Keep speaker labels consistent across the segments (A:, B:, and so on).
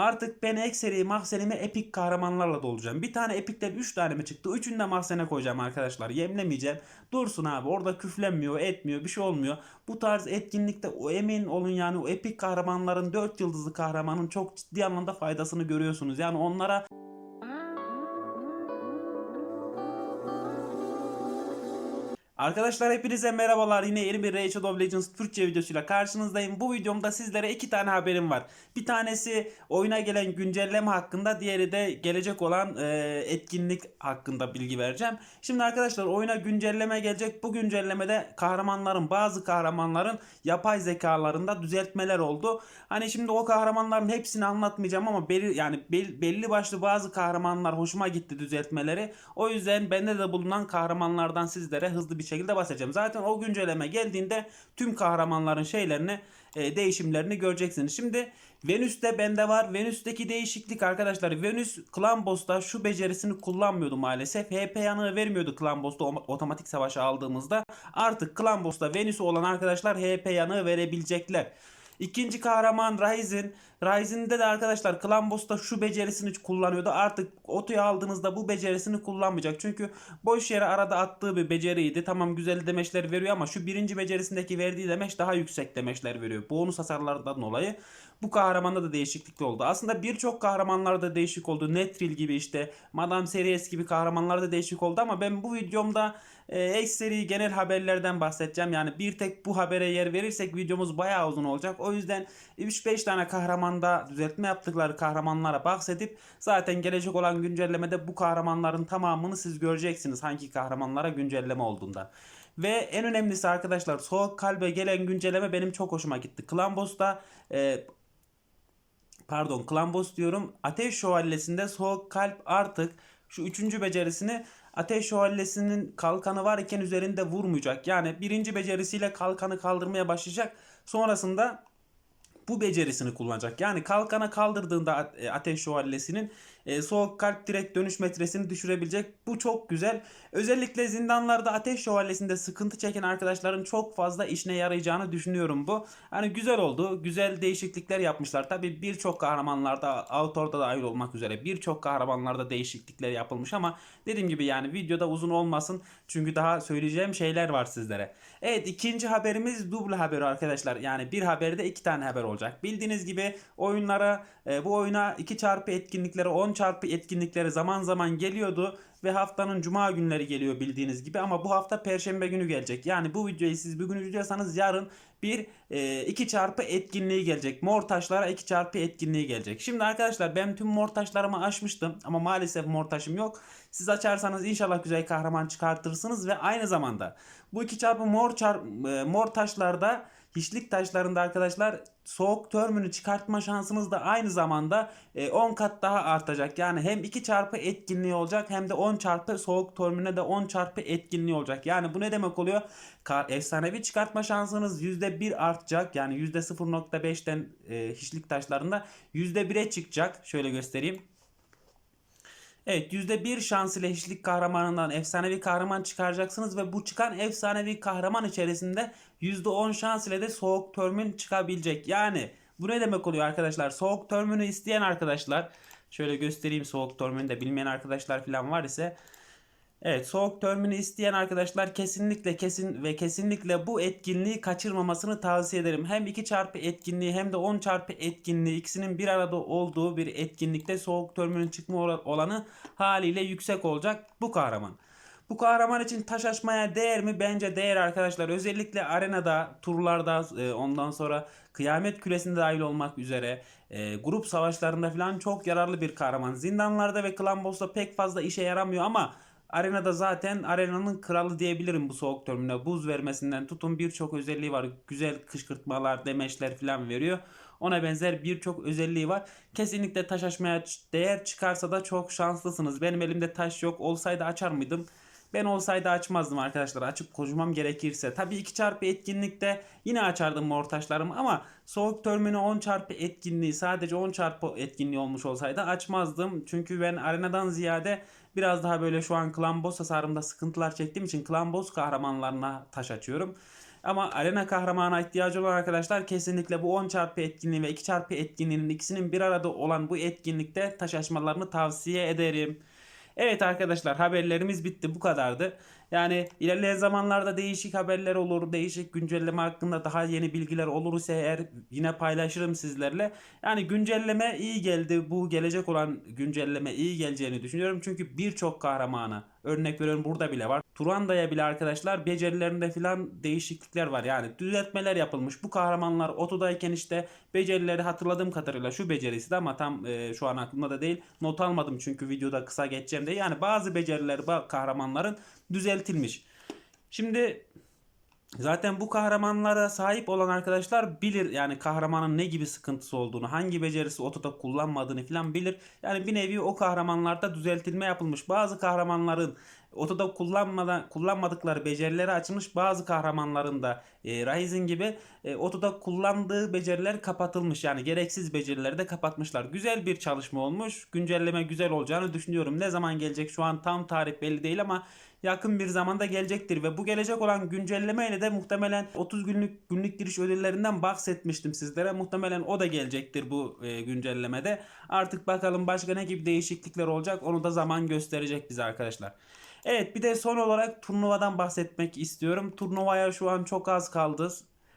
A: Artık ben ekseri mahzenimi epik kahramanlarla dolacağım. Bir tane epikten 3 tane mi çıktı? Üçünü de mahzene koyacağım arkadaşlar. Yemlemeyeceğim. Dursun abi orada küflenmiyor, etmiyor, bir şey olmuyor. Bu tarz etkinlikte o emin olun yani o epik kahramanların 4 yıldızlı kahramanın çok ciddi anlamda faydasını görüyorsunuz. Yani onlara Arkadaşlar hepinize merhabalar. Yine yeni bir Rachel of Legends Türkçe videosuyla karşınızdayım. Bu videomda sizlere iki tane haberim var. Bir tanesi oyuna gelen güncelleme hakkında, diğeri de gelecek olan e, etkinlik hakkında bilgi vereceğim. Şimdi arkadaşlar oyuna güncelleme gelecek. Bu güncellemede kahramanların, bazı kahramanların yapay zekalarında düzeltmeler oldu. Hani şimdi o kahramanların hepsini anlatmayacağım ama belli yani bel- belli başlı bazı kahramanlar hoşuma gitti düzeltmeleri. O yüzden bende de bulunan kahramanlardan sizlere hızlı bir şekilde bahsedeceğim. Zaten o güncelleme geldiğinde tüm kahramanların şeylerini e, değişimlerini göreceksiniz. Şimdi Venüs'te bende var. Venüs'teki değişiklik arkadaşlar. Venüs Clan Boss'ta şu becerisini kullanmıyordu maalesef. HP yanığı vermiyordu o- otomatik savaşa aldığımızda. Artık Clan Boss'ta Venüs'ü olan arkadaşlar HP yanığı verebilecekler. İkinci kahraman Ryzen. Ryzen'de de arkadaşlar Clan Boss'ta şu becerisini kullanıyordu. Artık otoya aldığınızda bu becerisini kullanmayacak. Çünkü boş yere arada attığı bir beceriydi. Tamam güzel demeçler veriyor ama şu birinci becerisindeki verdiği demeç daha yüksek demeçler veriyor. Bonus hasarlardan dolayı bu kahramanda da değişiklik oldu. Aslında birçok kahramanlarda değişik oldu. Netril gibi işte Madame Series gibi kahramanlarda değişik oldu ama ben bu videomda e, ekseri genel haberlerden bahsedeceğim. Yani bir tek bu habere yer verirsek videomuz bayağı uzun olacak. O yüzden 3-5 tane kahramanda düzeltme yaptıkları kahramanlara bahsedip zaten gelecek olan güncellemede bu kahramanların tamamını siz göreceksiniz hangi kahramanlara güncelleme olduğunda. Ve en önemlisi arkadaşlar Soğuk Kalbe gelen güncelleme benim çok hoşuma gitti. Clan Boss'ta e, pardon Klambos diyorum. Ateş Şövalyesi'nde soğuk kalp artık şu üçüncü becerisini Ateş Şövalyesi'nin kalkanı varken üzerinde vurmayacak. Yani birinci becerisiyle kalkanı kaldırmaya başlayacak. Sonrasında bu becerisini kullanacak. Yani kalkana kaldırdığında e, Ateş Şövalyesi'nin e, soğuk kalp direkt dönüş metresini düşürebilecek. Bu çok güzel. Özellikle zindanlarda Ateş Şövalyesi'nde sıkıntı çeken arkadaşların çok fazla işine yarayacağını düşünüyorum bu. Hani güzel oldu. Güzel değişiklikler yapmışlar. Tabi birçok kahramanlarda autorda dahil olmak üzere birçok kahramanlarda değişiklikler yapılmış ama dediğim gibi yani videoda uzun olmasın. Çünkü daha söyleyeceğim şeyler var sizlere. Evet ikinci haberimiz duble haberi arkadaşlar. Yani bir haberde iki tane haber olacak. Bildiğiniz gibi oyunlara e, bu oyuna 2 çarpı etkinlikleri 10 çarpı etkinlikleri zaman zaman geliyordu ve haftanın cuma günleri geliyor bildiğiniz gibi ama bu hafta perşembe günü gelecek. Yani bu videoyu siz bugün izliyorsanız yarın bir 2 çarpı etkinliği gelecek. Mor taşlara 2 çarpı etkinliği gelecek. Şimdi arkadaşlar ben tüm mor taşlarımı açmıştım ama maalesef mor taşım yok. Siz açarsanız inşallah güzel kahraman çıkartırsınız ve aynı zamanda bu 2 çarpı mor çar, e, mor taşlarda hiçlik taşlarında arkadaşlar soğuk törmünü çıkartma şansınız da aynı zamanda e, 10 kat daha artacak. Yani hem 2 çarpı etkinliği olacak hem de 10 çarpı soğuk törmüne de 10 çarpı etkinliği olacak. Yani bu ne demek oluyor? Efsanevi çıkartma şansınız %1 artacak. Yani %0.5'ten e, hiçlik taşlarında %1'e çıkacak. Şöyle göstereyim. Evet %1 şans ile hiçlik kahramanından efsanevi kahraman çıkaracaksınız ve bu çıkan efsanevi kahraman içerisinde %10 şans ile de soğuk törmün çıkabilecek. Yani bu ne demek oluyor arkadaşlar? Soğuk törmünü isteyen arkadaşlar şöyle göstereyim soğuk törmünü de bilmeyen arkadaşlar falan var ise Evet soğuk törmünü isteyen arkadaşlar kesinlikle kesin ve kesinlikle bu etkinliği kaçırmamasını tavsiye ederim. Hem 2 çarpı etkinliği hem de 10 çarpı etkinliği ikisinin bir arada olduğu bir etkinlikte soğuk törmünün çıkma olanı haliyle yüksek olacak bu kahraman. Bu kahraman için taş açmaya değer mi? Bence değer arkadaşlar. Özellikle arenada, turlarda, e, ondan sonra kıyamet küresinde dahil olmak üzere e, grup savaşlarında falan çok yararlı bir kahraman. Zindanlarda ve Clan Boss'ta pek fazla işe yaramıyor ama Arenada zaten arenanın kralı diyebilirim bu soğuk törmüne. Buz vermesinden tutun birçok özelliği var. Güzel kışkırtmalar, demeçler falan veriyor. Ona benzer birçok özelliği var. Kesinlikle taş açmaya değer çıkarsa da çok şanslısınız. Benim elimde taş yok. Olsaydı açar mıydım? Ben olsaydı açmazdım arkadaşlar. Açıp koşmam gerekirse. Tabii 2 çarpı etkinlikte yine açardım mor taşlarımı ama soğuk törmünü 10 çarpı etkinliği sadece 10 çarpı etkinliği olmuş olsaydı açmazdım. Çünkü ben arenadan ziyade biraz daha böyle şu an Clan Boss hasarımda sıkıntılar çektiğim için Clan Boss kahramanlarına taş açıyorum. Ama arena kahramana ihtiyacı olan arkadaşlar kesinlikle bu 10 çarpı etkinliği ve 2 çarpı etkinliğinin ikisinin bir arada olan bu etkinlikte taş açmalarını tavsiye ederim. Evet arkadaşlar haberlerimiz bitti bu kadardı. Yani ilerleyen zamanlarda değişik haberler olur, değişik güncelleme hakkında daha yeni bilgiler olursa eğer yine paylaşırım sizlerle. Yani güncelleme iyi geldi. Bu gelecek olan güncelleme iyi geleceğini düşünüyorum. Çünkü birçok kahramana örnek veriyorum burada bile var. Turanda'ya bile arkadaşlar becerilerinde filan değişiklikler var. Yani düzeltmeler yapılmış. Bu kahramanlar otodayken işte becerileri hatırladığım kadarıyla şu becerisi de ama tam e, şu an aklımda da değil. Not almadım çünkü videoda kısa geçeceğim diye. Yani bazı beceriler ba- kahramanların düzeltilmiş. Şimdi Zaten bu kahramanlara sahip olan arkadaşlar bilir yani kahramanın ne gibi sıkıntısı olduğunu, hangi becerisi otoda kullanmadığını falan bilir. Yani bir nevi o kahramanlarda düzeltilme yapılmış. Bazı kahramanların otoda kullanmadan kullanmadıkları becerileri açılmış. Bazı kahramanların da e, Ryzen gibi e, otoda kullandığı beceriler kapatılmış. Yani gereksiz becerileri de kapatmışlar. Güzel bir çalışma olmuş. Güncelleme güzel olacağını düşünüyorum. Ne zaman gelecek şu an tam tarih belli değil ama yakın bir zamanda gelecektir ve bu gelecek olan güncelleme ile de muhtemelen 30 günlük günlük giriş ödüllerinden bahsetmiştim sizlere. Muhtemelen o da gelecektir bu e, güncellemede. Artık bakalım başka ne gibi değişiklikler olacak onu da zaman gösterecek bize arkadaşlar. Evet bir de son olarak turnuvadan bahsetmek istiyorum. Turnuvaya şu an çok az kaldı.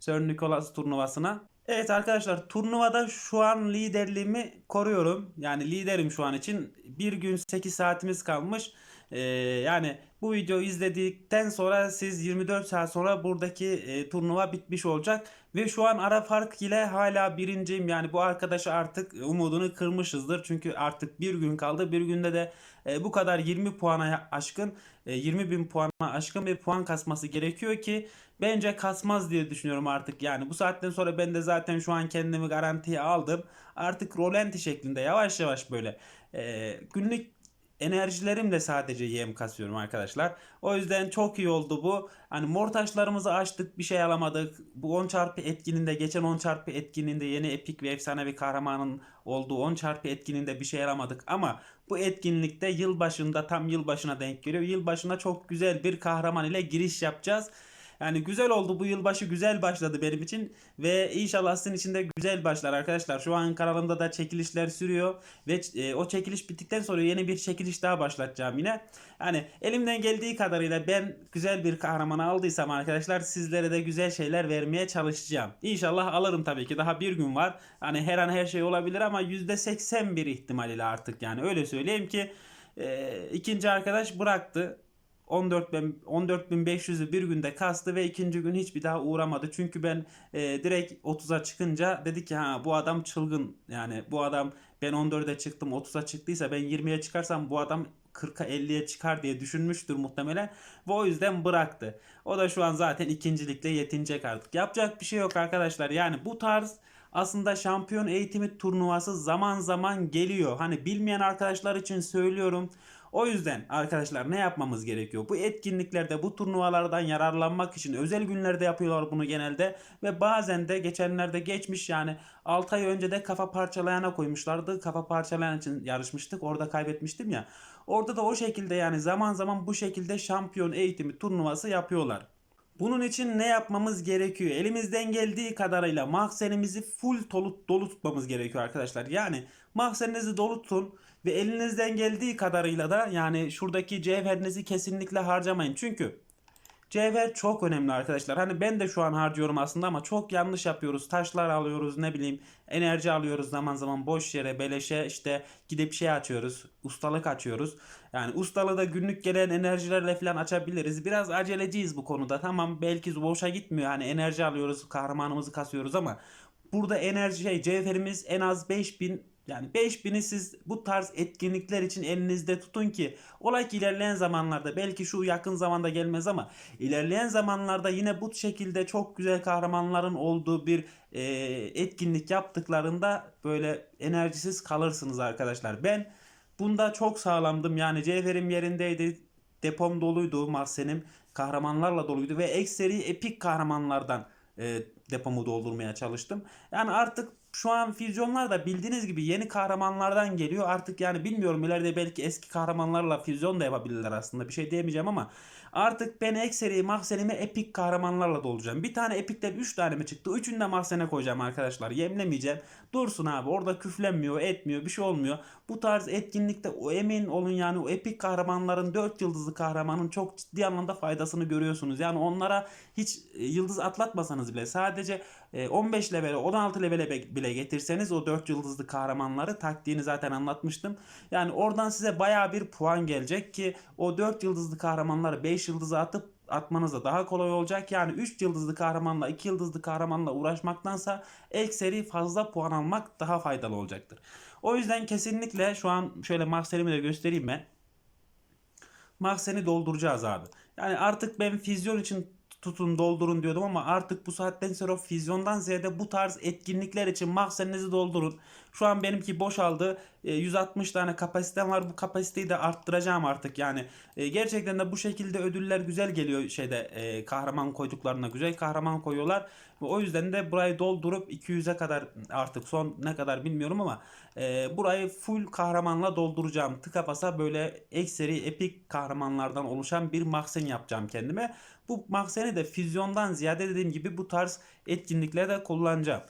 A: Sir Nicholas turnuvasına. Evet arkadaşlar turnuvada şu an liderliğimi koruyorum. Yani liderim şu an için. Bir gün 8 saatimiz kalmış. Ee, yani bu videoyu izledikten sonra siz 24 saat sonra buradaki e, turnuva bitmiş olacak. Ve şu an ara fark ile hala birinciyim. Yani bu arkadaşa artık umudunu kırmışızdır. Çünkü artık bir gün kaldı. Bir günde de e, bu kadar 20 puana aşkın e, 20 bin puana aşkın bir puan kasması gerekiyor ki bence kasmaz diye düşünüyorum artık. Yani bu saatten sonra ben de zaten şu an kendimi garantiye aldım. Artık rolanti şeklinde yavaş yavaş böyle e, günlük enerjilerimle sadece yem kasıyorum arkadaşlar. O yüzden çok iyi oldu bu. Hani mor taşlarımızı açtık bir şey alamadık. Bu 10 çarpı etkininde geçen 10 çarpı etkininde yeni epik ve efsane bir kahramanın olduğu 10 çarpı etkininde bir şey alamadık. Ama bu etkinlikte yılbaşında tam yılbaşına denk geliyor. Yılbaşına çok güzel bir kahraman ile giriş yapacağız. Yani güzel oldu bu yılbaşı güzel başladı benim için ve inşallah sizin için de güzel başlar arkadaşlar. Şu an kanalımda da çekilişler sürüyor ve e, o çekiliş bittikten sonra yeni bir çekiliş daha başlatacağım yine. Yani elimden geldiği kadarıyla ben güzel bir kahramanı aldıysam arkadaşlar sizlere de güzel şeyler vermeye çalışacağım. İnşallah alırım tabii ki daha bir gün var. Hani her an her şey olabilir ama %81 ihtimaliyle artık yani öyle söyleyeyim ki e, ikinci arkadaş bıraktı. 14 ben 14.500'ü bir günde kastı ve ikinci gün hiçbir daha uğramadı. Çünkü ben e, direkt 30'a çıkınca dedi ki ha bu adam çılgın. Yani bu adam ben 14'e çıktım 30'a çıktıysa ben 20'ye çıkarsam bu adam 40'a 50'ye çıkar diye düşünmüştür muhtemelen. Ve o yüzden bıraktı. O da şu an zaten ikincilikle yetinecek artık. Yapacak bir şey yok arkadaşlar. Yani bu tarz aslında şampiyon eğitimi turnuvası zaman zaman geliyor. Hani bilmeyen arkadaşlar için söylüyorum. O yüzden arkadaşlar ne yapmamız gerekiyor? Bu etkinliklerde, bu turnuvalardan yararlanmak için özel günlerde yapıyorlar bunu genelde ve bazen de geçenlerde geçmiş yani 6 ay önce de kafa parçalayana koymuşlardı. Kafa parçalayan için yarışmıştık. Orada kaybetmiştim ya. Orada da o şekilde yani zaman zaman bu şekilde şampiyon eğitimi turnuvası yapıyorlar. Bunun için ne yapmamız gerekiyor? Elimizden geldiği kadarıyla mahzenimizi full dolu, dolu tutmamız gerekiyor arkadaşlar. Yani mahzeninizi dolu tutun ve elinizden geldiği kadarıyla da yani şuradaki cevherinizi kesinlikle harcamayın. Çünkü Cevher çok önemli arkadaşlar. Hani ben de şu an harcıyorum aslında ama çok yanlış yapıyoruz. Taşlar alıyoruz ne bileyim enerji alıyoruz zaman zaman boş yere beleşe işte gidip şey açıyoruz. Ustalık açıyoruz. Yani ustalığı da günlük gelen enerjilerle falan açabiliriz. Biraz aceleciyiz bu konuda. Tamam belki boşa gitmiyor. Hani enerji alıyoruz kahramanımızı kasıyoruz ama burada enerji şey cevherimiz en az 5000 yani 5000'i siz bu tarz etkinlikler için elinizde tutun ki olay ki ilerleyen zamanlarda belki şu yakın zamanda gelmez ama ilerleyen zamanlarda yine bu şekilde çok güzel kahramanların olduğu bir e, etkinlik yaptıklarında böyle enerjisiz kalırsınız arkadaşlar. Ben bunda çok sağlamdım yani cevherim yerindeydi depom doluydu mahzenim kahramanlarla doluydu ve ekseri epik kahramanlardan e, depomu doldurmaya çalıştım. Yani artık Şu an füzyonlar da bildiğiniz gibi yeni kahramanlardan geliyor. Artık yani bilmiyorum ileride belki eski kahramanlarla füzyon da yapabilirler aslında. Bir şey diyemeyeceğim ama artık ben ekseri mahzenimi epik kahramanlarla dolduracağım. Bir tane epikten 3 tane mi çıktı? Üçünü de mahzene koyacağım arkadaşlar. Yemlemeyeceğim. Dursun abi orada küflenmiyor, etmiyor, bir şey olmuyor. Bu tarz etkinlikte o emin olun yani o epik kahramanların 4 yıldızlı kahramanın çok ciddi anlamda faydasını görüyorsunuz. Yani onlara hiç e, yıldız atlatmasanız bile sadece 15 levele 16 levele bile getirseniz o 4 yıldızlı kahramanları taktiğini zaten anlatmıştım. Yani oradan size baya bir puan gelecek ki o 4 yıldızlı kahramanları 5 yıldızı atıp atmanız da daha kolay olacak. Yani 3 yıldızlı kahramanla 2 yıldızlı kahramanla uğraşmaktansa ekseri fazla puan almak daha faydalı olacaktır. O yüzden kesinlikle şu an şöyle mahzenimi de göstereyim ben. Mahzeni dolduracağız abi. Yani artık ben füzyon için tutun doldurun diyordum ama artık bu saatten sonra füzyondan ziyade bu tarz etkinlikler için mahzeninizi doldurun. Şu an benimki boşaldı. E, 160 tane kapasitem var. Bu kapasiteyi de arttıracağım artık. Yani e, gerçekten de bu şekilde ödüller güzel geliyor şeyde e, kahraman koyduklarına güzel kahraman koyuyorlar. O yüzden de burayı doldurup 200'e kadar artık son ne kadar bilmiyorum ama e, burayı full kahramanla dolduracağım. Tıka basa böyle ekseri epik kahramanlardan oluşan bir mahzen yapacağım kendime. Bu mahzeni de füzyondan ziyade dediğim gibi bu tarz etkinliklerde kullanacağım.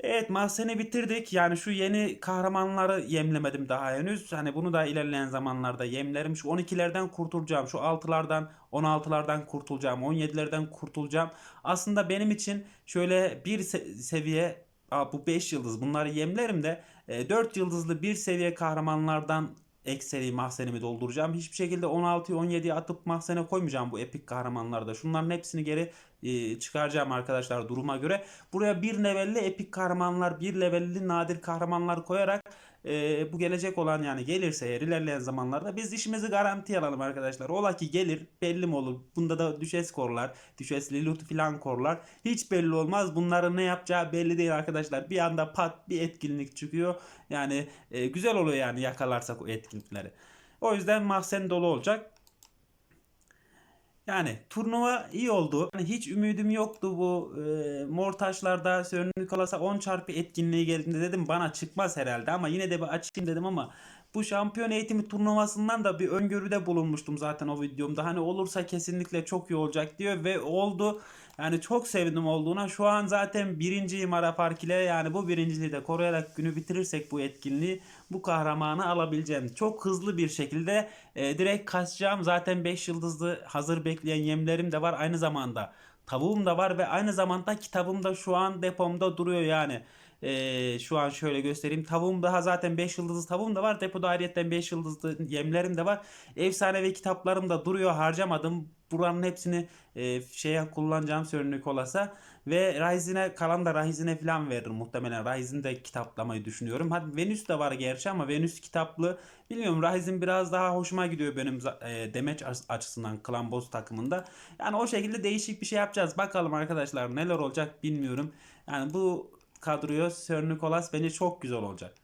A: Evet mahzeni bitirdik. Yani şu yeni kahramanları yemlemedim daha henüz. Hani bunu da ilerleyen zamanlarda yemlerim. Şu 12'lerden kurtulacağım. Şu 6'lardan 16'lardan kurtulacağım. 17'lerden kurtulacağım. Aslında benim için şöyle bir se- seviye Aa, bu 5 yıldız bunları yemlerim de 4 yıldızlı bir seviye kahramanlardan ekseri mahzenimi dolduracağım. Hiçbir şekilde 16'yı 17'ye atıp mahzene koymayacağım bu epik kahramanlarda. Şunların hepsini geri e, çıkaracağım arkadaşlar duruma göre. Buraya bir levelli epik kahramanlar, bir levelli nadir kahramanlar koyarak e, bu gelecek olan yani gelirse eğer ilerleyen zamanlarda biz işimizi garantiye alalım arkadaşlar. Ola ki gelir belli mi olur? Bunda da düşes korlar, düşes Lilith filan korlar. Hiç belli olmaz. Bunların ne yapacağı belli değil arkadaşlar. Bir anda pat bir etkinlik çıkıyor. Yani e, güzel oluyor yani yakalarsak o etkinlikleri. O yüzden mahzen dolu olacak. Yani turnuva iyi oldu. Yani hiç ümidim yoktu bu e, mor taşlarda Sir Nicholas'a 10 çarpı etkinliği geldiğinde dedim bana çıkmaz herhalde ama yine de bir açayım dedim ama bu şampiyon eğitimi turnuvasından da bir öngörüde bulunmuştum zaten o videomda. Hani olursa kesinlikle çok iyi olacak diyor ve oldu. Yani çok sevindim olduğuna. Şu an zaten birinciyim ara fark ile. Yani bu birinciliği de koruyarak günü bitirirsek bu etkinliği bu kahramanı alabileceğim. Çok hızlı bir şekilde e, direkt kaçacağım. Zaten 5 yıldızlı hazır bekleyen yemlerim de var. Aynı zamanda tavuğum da var ve aynı zamanda kitabım da şu an depomda duruyor yani. E, şu an şöyle göstereyim. Tavuğum daha zaten 5 yıldızlı tavuğum da var. Depoda ayrıyetten 5 yıldızlı yemlerim de var. Efsanevi kitaplarım da duruyor. Harcamadım. Buranın hepsini e, şeye kullanacağım Sir Nicholas'a. Ve Ryzen'e kalan da Ryzen'e falan veririm muhtemelen. Ryzen de kitaplamayı düşünüyorum. Hadi Venüs de var gerçi ama Venüs kitaplı. Bilmiyorum Ryzen biraz daha hoşuma gidiyor benim e, demeç açısından Clan Boss takımında. Yani o şekilde değişik bir şey yapacağız. Bakalım arkadaşlar neler olacak bilmiyorum. Yani bu kadroyu Sir Nicholas bence çok güzel olacak.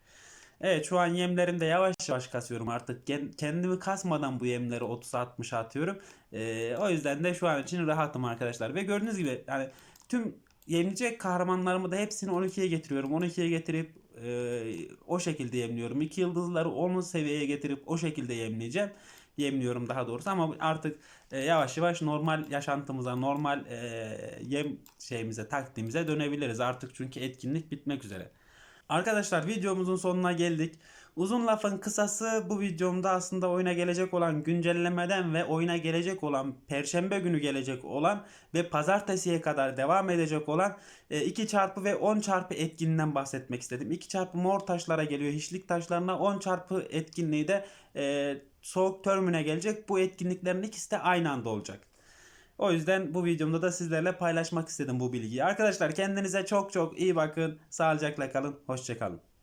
A: Evet şu an yemlerimde yavaş yavaş kasıyorum artık. Kendimi kasmadan bu yemleri 30-60 atıyorum. Ee, o yüzden de şu an için rahatım arkadaşlar. Ve gördüğünüz gibi yani tüm yemleyecek kahramanlarımı da hepsini 12'ye getiriyorum. 12'ye getirip e, o şekilde yemliyorum. 2 yıldızları 10 seviyeye getirip o şekilde yemleyeceğim. Yemliyorum daha doğrusu ama artık e, yavaş yavaş normal yaşantımıza, normal e, yem şeyimize, taktiğimize dönebiliriz artık çünkü etkinlik bitmek üzere. Arkadaşlar videomuzun sonuna geldik. Uzun lafın kısası bu videomda aslında oyuna gelecek olan güncellemeden ve oyuna gelecek olan perşembe günü gelecek olan ve pazartesiye kadar devam edecek olan 2 çarpı ve 10 çarpı etkinliğinden bahsetmek istedim. 2 çarpı mor taşlara geliyor. Hiçlik taşlarına 10 çarpı etkinliği de e, soğuk törmüne gelecek. Bu etkinliklerin ikisi de aynı anda olacak. O yüzden bu videomda da sizlerle paylaşmak istedim bu bilgiyi. Arkadaşlar kendinize çok çok iyi bakın. Sağlıcakla kalın. Hoşçakalın.